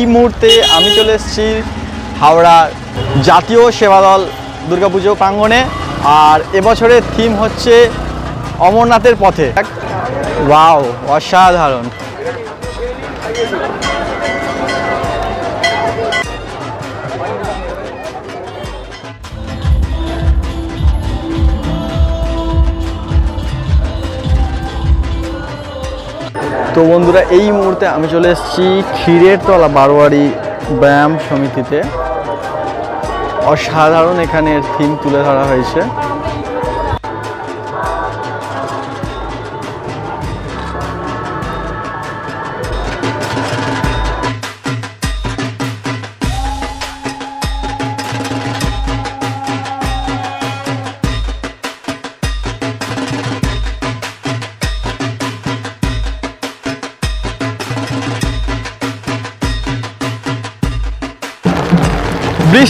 এই মুহূর্তে আমি চলে এসেছি হাওড়া জাতীয় সেবাদল দুর্গাপুজো প্রাঙ্গণে। আর এবছরের থিম হচ্ছে অমরনাথের পথে। ওয়াও অসাধারণ। তো বন্ধুরা, এই মুহূর্তে আমি চলে এসেছি ক্ষীরের তলা বারোয়ারি ব্যায়াম সমিতিতে। অসাধারণ এখানে থিম তুলে ধরা হয়েছে।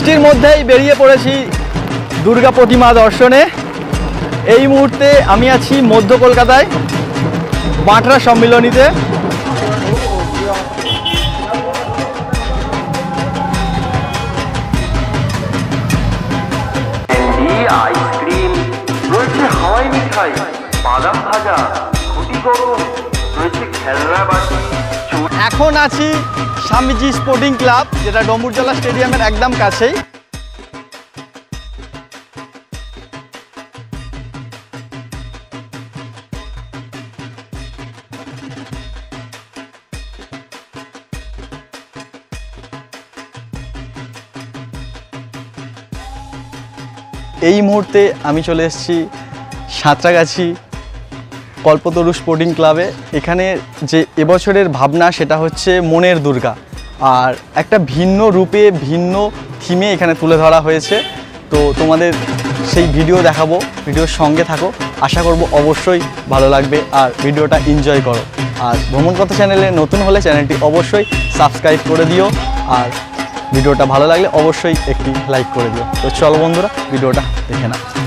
বৃষ্টির মধ্যেই বেরিয়ে পড়েছি দুর্গা প্রতিমা দর্শনে। এই মুহূর্তে আমি আছি মধ্য কলকাতায়, বাঁটরা সম্মিলনীতে। আইসক্রিম হাওয়াই মিঠাই, বাদাম ভাজা গরম, রয়েছে খেলনা বাটি এখন আছি স্বামীজি স্পোর্টিং ক্লাব, যেটা ডম্বুরজলা স্টেডিয়ামের একদম কাছেই। এই মুহূর্তে আমি চলে এসেছি সাঁতরাগাছি কল্পতরু স্পোর্টিং ক্লাবে। এখানে যে এবছরের ভাবনা, সেটা হচ্ছে মনের দুর্গা। আর একটা ভিন্ন রূপে, ভিন্ন থিমে এখানে তুলে ধরা হয়েছে। তো তোমাদের সেই ভিডিও দেখাবো, ভিডিওর সঙ্গে থাকো। আশা করব অবশ্যই ভালো লাগবে আর ভিডিওটা এনজয় করো। আর ভ্রমণ কথা চ্যানেলে নতুন হলে চ্যানেলটি অবশ্যই সাবস্ক্রাইব করে দিও। আর ভিডিওটা ভালো লাগলে অবশ্যই একটি লাইক করে দিও। তো চলো বন্ধুরা, ভিডিওটা দেখে নাও।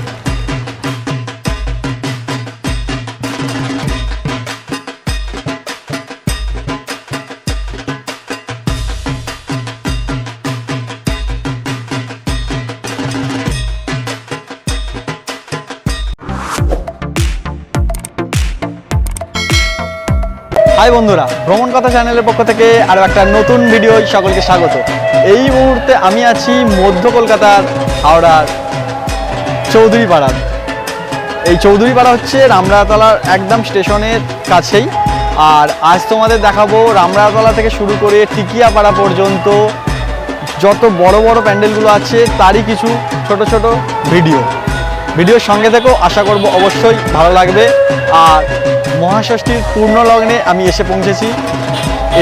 হাই বন্ধুরা, ভ্রমণ কথা চ্যানেলের পক্ষ থেকে আরও একটা নতুন ভিডিও সকলকে স্বাগত। এই মুহূর্তে আমি আছি মধ্য কলকাতার হাওড়ার চৌধুরী পাড়া এই চৌধুরী পাড়া হচ্ছে রামরাতলার একদম স্টেশনের কাছেই। আর আজ তোমাদের দেখাবো রামরাতলা থেকে শুরু করে টিকিয়াপাড়া পর্যন্ত যত বড় বড় প্যান্ডেলগুলো আছে, তারই কিছু ছোট ছোট ভিডিও। ভিডিওর সঙ্গে থেকেও আশা করব অবশ্যই ভালো লাগবে। আর মহাষষ্ঠীর পূর্ণ লগ্নে আমি এসে পৌঁছেছি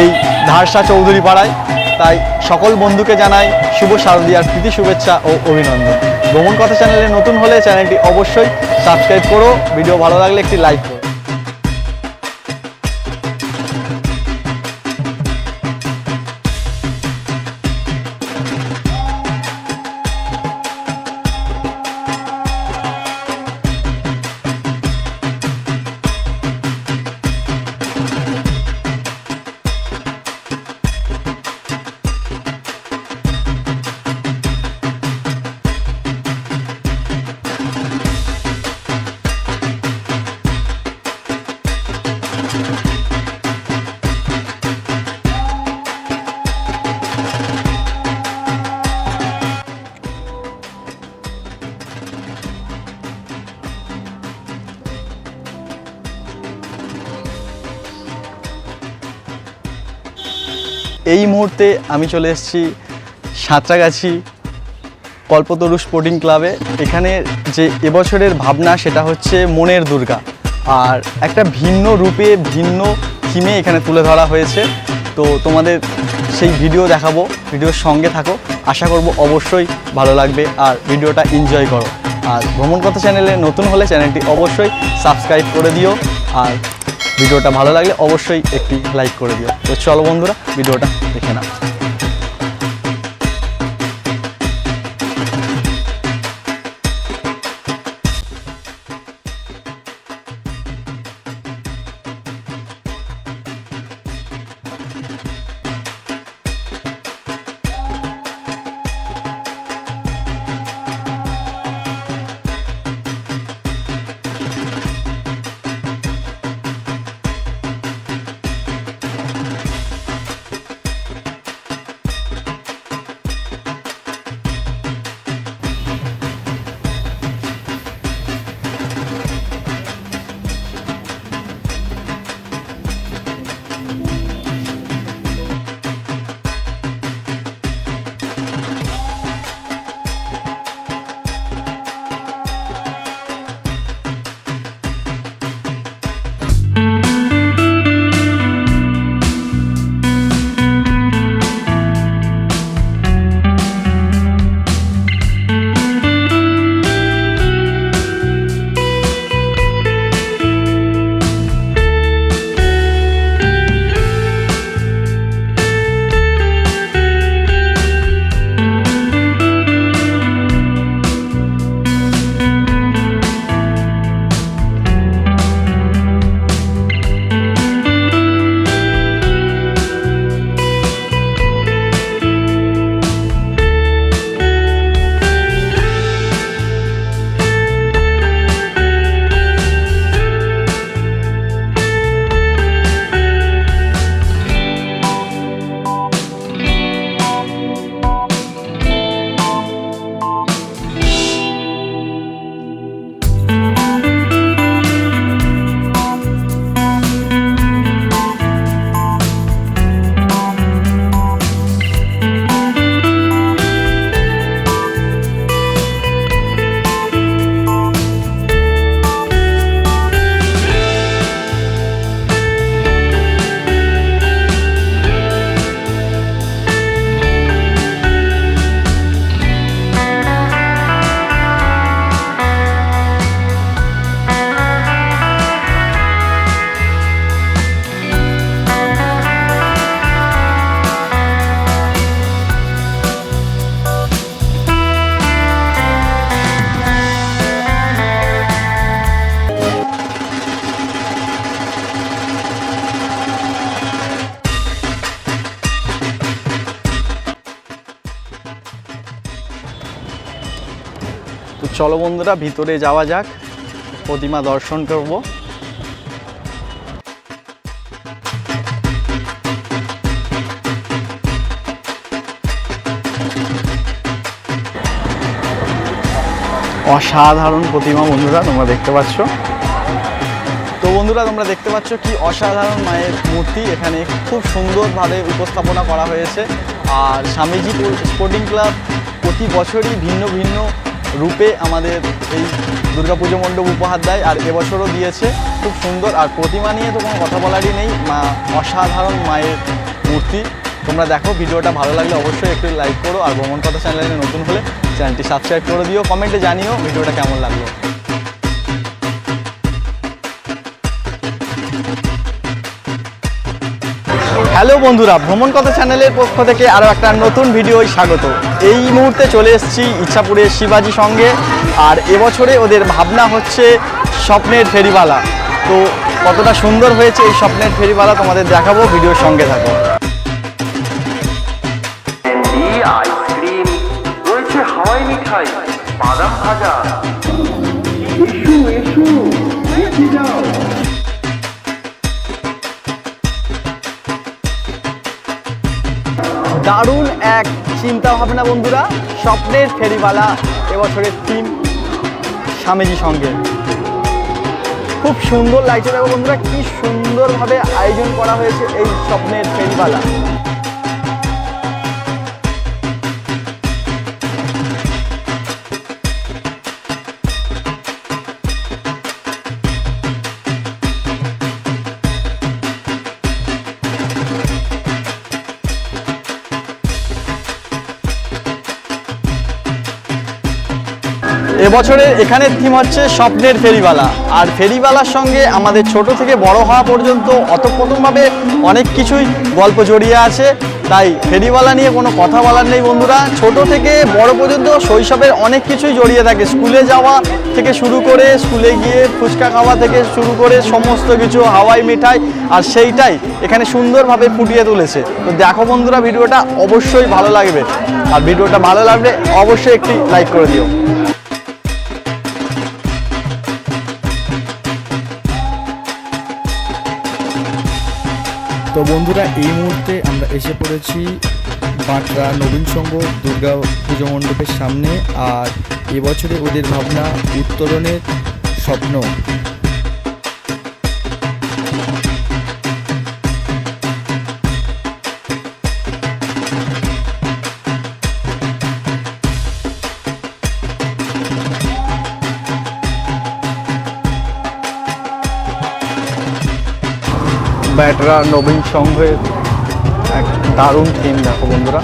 এই ধারসা চৌধুরী পাড়ায়। তাই সকল বন্ধুকে জানাই শুভ শারদীয়ার প্রীতি, শুভেচ্ছা ও অভিনন্দন। ভ্রমণ কথা চ্যানেলে নতুন হলে চ্যানেলটি অবশ্যই সাবস্ক্রাইব করো। ভিডিও ভালো লাগলে একটি লাইক করো। মুহূর্তে আমি চলে এসেছি সাঁতরাগাছি কল্পতরু স্পোর্টিং ক্লাবে। এখানে যে এবছরের ভাবনা সেটা হচ্ছে মনের দুর্গা। আর একটা ভিন্ন রূপে, ভিন্ন থিমে এখানে তুলে ধরা হয়েছে। তো তোমাদের সেই ভিডিও দেখাবো, ভিডিওর সঙ্গে থাকো। আশা করব অবশ্যই ভালো লাগবে আর ভিডিওটা এনজয় করো। আর ভ্রমণ কথা চ্যানেলে নতুন হলে চ্যানেলটি অবশ্যই সাবস্ক্রাইব করে দিও। আর ভিডিওটা ভালো লাগলে অবশ্যই একটি লাইক করে দিও। তো চলো বন্ধুরা ভিডিওটা দেখে নাও। চলো বন্ধুরা, ভিতরে যাওয়া যাক। প্রতিমা দর্শন করব। অসাধারণ প্রতিমা বন্ধুরা, তোমরা দেখতে পাচ্ছ। তো বন্ধুরা, তোমরা দেখতে পাচ্ছ কি অসাধারণ মায়ের মূর্তি। এখানে খুব সুন্দরভাবে উপস্থাপনা করা হয়েছে। আর স্বামীজি স্পোর্টিং ক্লাব প্রতি বছরই ভিন্ন ভিন্ন রূপে আমাদের এই দুর্গাপুজো মণ্ডপ উপহার দেয় আর এবছরও দিয়েছে। খুব সুন্দর আর প্রতিমা নিয়ে তো কোনো কথা বলারই নেই। মা অসাধারণ মায়ের মূর্তি। তোমরা দেখো, ভিডিওটা ভালো লাগলে অবশ্যই একটু লাইক করো আর ভ্রমণ কথা চ্যানেলে নতুন হলে চ্যানেলটি সাবস্ক্রাইব করে দিও। কমেন্টে জানিও ভিডিওটা কেমন লাগল। হ্যালো বন্ধুরা ভ্রমণ কথা চ্যানেলের পক্ষ থেকে আরও একটা নতুন ভিডিওয় স্বাগত। এই মুহূর্তে চলে এসেছি ইচ্ছাপুরের শিবাজি সঙ্গে আর এবছরে ওদের ভাবনা হচ্ছে স্বপ্নের ফেরিওয়ালা। তো কতটা সুন্দর হয়েছে এই স্বপ্নের ফেরিওয়ালা তোমাদের দেখাবো ভিডিওর সঙ্গে থাকো। আইসক্রিম রয়েছে হাওয়াই মিঠাই বাদাম ভাজা। এসো এসো যাও। দারুণ এক চিন্তা ভাবনা বন্ধুরা, স্বপ্নের ফেরিওয়ালা এবছরের টিম স্বামীজি সঙ্গে। খুব সুন্দর লাগছে দেখো বন্ধুরা, কি সুন্দরভাবে আয়োজন করা হয়েছে এই স্বপ্নের ফেরিওয়ালা। এবছরের এখানের থিম হচ্ছে স্বপ্নের ফেরিওয়ালা। আর ফেরিওয়ালার সঙ্গে আমাদের ছোট থেকে বড় হওয়া পর্যন্ত অতপ্রথমভাবে অনেক কিছুই গল্প জড়িয়ে আছে। তাই ফেরিওয়ালা নিয়ে কোনো কথা বলার নেই বন্ধুরা। ছোট থেকে বড় পর্যন্ত শৈশবের অনেক কিছুই জড়িয়ে থাকে। স্কুলে যাওয়া থেকে শুরু করে স্কুলে গিয়ে ফুচকা খাওয়া থেকে শুরু করে সমস্ত কিছু হাওয়াই মিঠাই আর সেইটাই এখানে সুন্দরভাবে ফুটিয়ে তুলেছে। তো দেখো বন্ধুরা ভিডিওটা অবশ্যই ভালো লাগবে। আর ভিডিওটা ভালো লাগলে অবশ্যই একটি লাইক করে দিও। তো বন্ধুরা, এই মুহূর্তে আমরা এসে পড়েছি বাঁকড়া নবীন সংঘ দুর্গা পুজো মণ্ডপের সামনে। আর এবছরে ওদের ভাবনা উত্তরণের স্বপ্ন। ব্যাটরা নবীন সংঘের এক দারুণ থিম দেখো বন্ধুরা।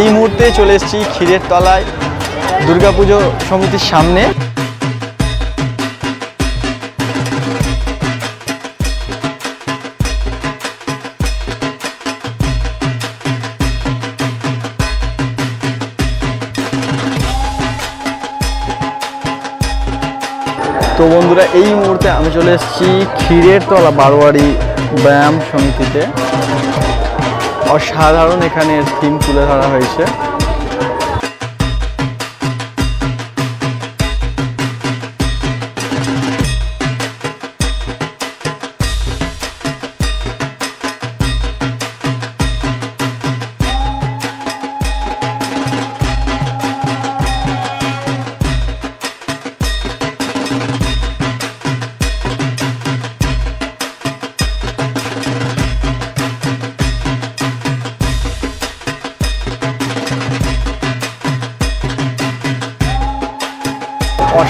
এই মুহূর্তে চলে এসেছি ক্ষীরের তলায়, দুর্গাপুজো সমিতির সামনে। তো বন্ধুরা, এই মুহূর্তে আমি চলে এসেছি ক্ষীরের তলা, বারোয়ারি ব্যায়াম সমিতিতে। অসাধারণ এখানে থিম তুলে ধরা হয়েছে।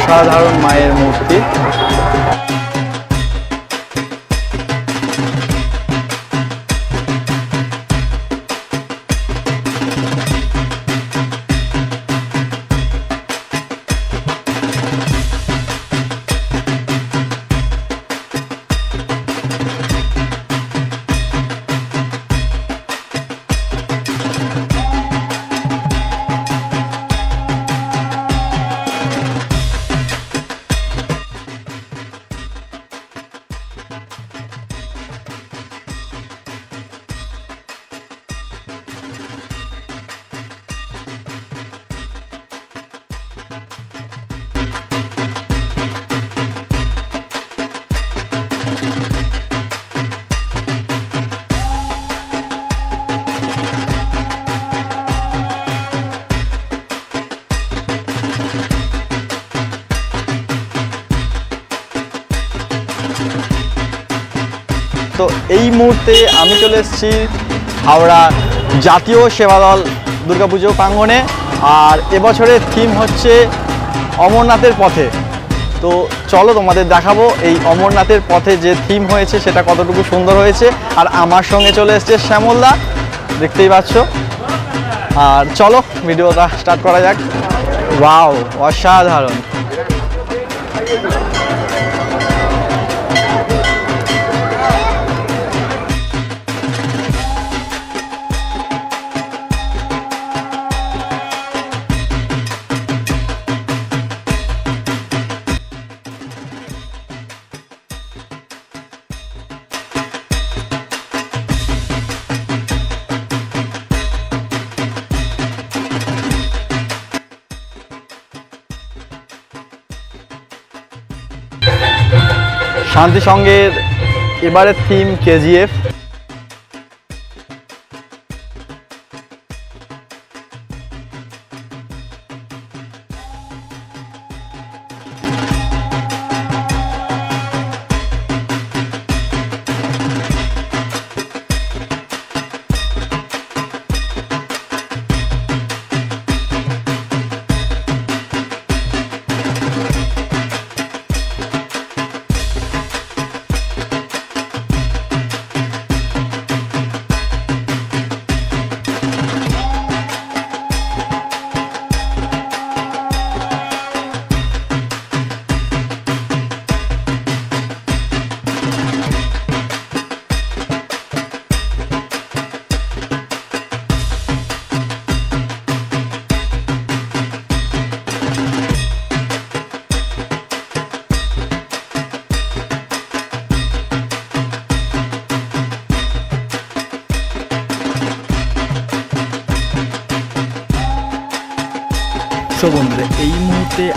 অসাধারণ মায়ের মূর্তি। এই মুহূর্তে আমি চলে এসেছি হাওড়া জাতীয় সেবাদল দুর্গাপুজো প্রাঙ্গণে। আর এবছরের থিম হচ্ছে অমরনাথের পথে। তো চলো তোমাদের দেখাবো এই অমরনাথের পথে যে থিম হয়েছে সেটা কতটুকু সুন্দর হয়েছে। আর আমার সঙ্গে চলে এসেছে শ্যামলদা দেখতেই পাচ্ছ। আর চলো, ভিডিওটা স্টার্ট করা যাক। ওয়াও অসাধারণ। শান্তি সঙ্গের এবারের থিম কেজিএফ।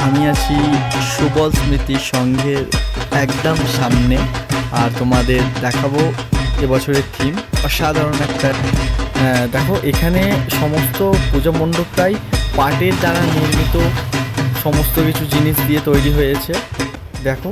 আমি আছি সুবল স্মৃতি সংঘের একদম সামনে আর তোমাদের দেখাবো এবছরের থিম অসাধারণ একটা দেখো, এখানে সমস্ত পূজা মণ্ডপটাই পাটের দ্বারা নির্মিত, সমস্ত কিছু জিনিস দিয়ে তৈরি হয়েছে। দেখো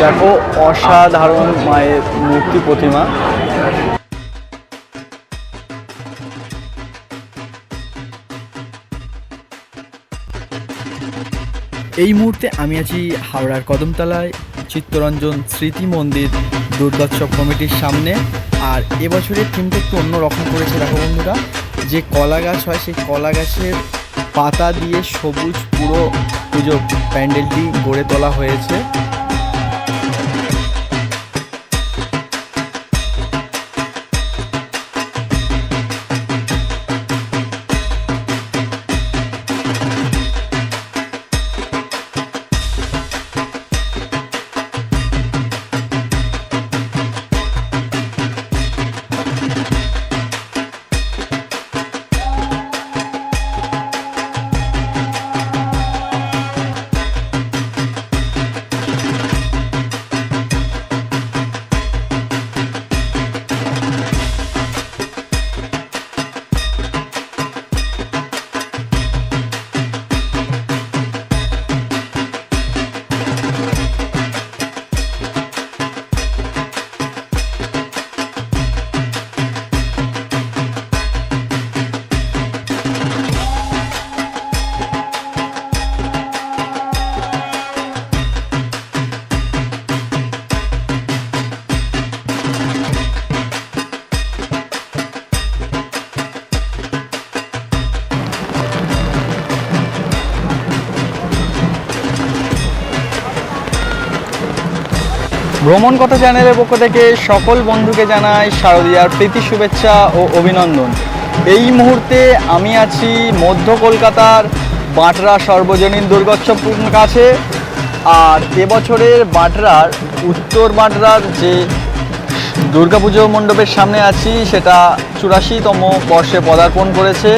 দেখো অসাধারণ মায়ের মূর্তি প্রতিমা। এই মুহূর্তে আমি আছি হাওড়ার কদমতলায়। চিত্তরঞ্জন স্মৃতি মন্দির দুর্গোৎসব কমিটির সামনে। আর এবছরের থিমটা একটু অন্যরকম করেছে দেখো বন্ধুরা। যে কলা গাছ হয়, সেই কলা গাছের পাতা দিয়ে সবুজ পুরো পুজো প্যান্ডেলটি গড়ে তোলা হয়েছে। ভ্রমণ কথা চ্যানেলের পক্ষ থেকে সকল বন্ধুকে জানাই শারদীয়ার প্রীতি শুভেচ্ছা ও অভিনন্দন। এই মুহূর্তে আমি আছি মধ্য কলকাতার বাটরা সর্বজনীন দুর্গোৎসব কাছে আর এবছরের বাটরার উত্তর বাটরার যে দুর্গাপুজো মণ্ডপের সামনে আছি সেটা চুরাশিতম বর্ষে পদার্পণ করেছে।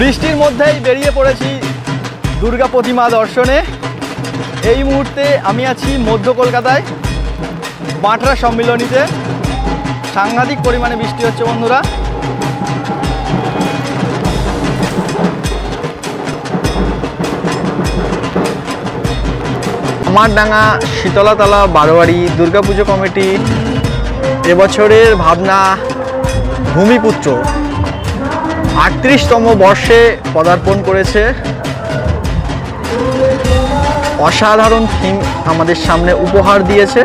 বৃষ্টির মধ্যেই বেরিয়ে পড়েছি দুর্গা প্রতিমা দর্শনে। এই মুহূর্তে আমি আছি মধ্য কলকাতায়, বাঁটরা সম্মিলনীতে। সাংঘাতিক পরিমাণে বৃষ্টি হচ্ছে বন্ধুরা। আমারডাঙ্গা শীতলাতলা, বারোয়ারি, দুর্গাপুজো কমিটি, এবছরের ভাবনা ভূমিপুত্র। আটত্রিশতম বর্ষে পদার্পণ করেছে। অসাধারণ থিম আমাদের সামনে উপহার দিয়েছে।